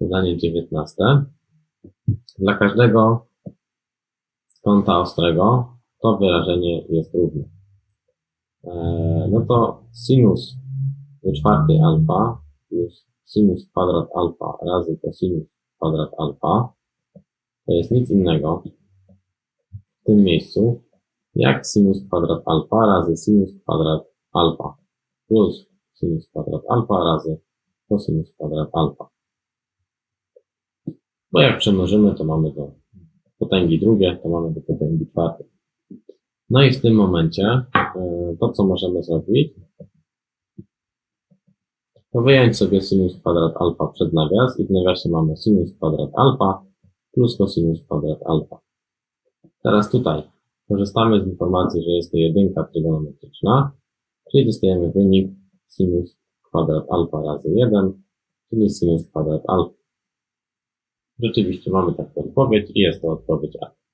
Zadanie 19. Dla każdego kąta ostrego to wyrażenie jest równe. Eee, no to sinus do czwartej alfa plus sinus kwadrat alfa razy cosinus kwadrat alfa to jest nic innego w tym miejscu jak sinus kwadrat alfa razy sinus kwadrat alfa plus sinus kwadrat alfa razy cosinus kwadrat alfa. Bo jak przemnożymy, to mamy do potęgi drugie, to mamy do potęgi czwartej. No i w tym momencie e, to, co możemy zrobić, to wyjąć sobie sinus kwadrat alfa przed nawias i w nawiasie mamy sinus kwadrat alfa plus cosinus kwadrat alfa. Teraz tutaj korzystamy z informacji, że jest to jedynka trygonometryczna, czyli dostajemy wynik sinus kwadrat alfa razy 1, czyli sinus kwadrat alfa. Rzeczywiście mamy taką odpowiedź i jest to odpowiedź A.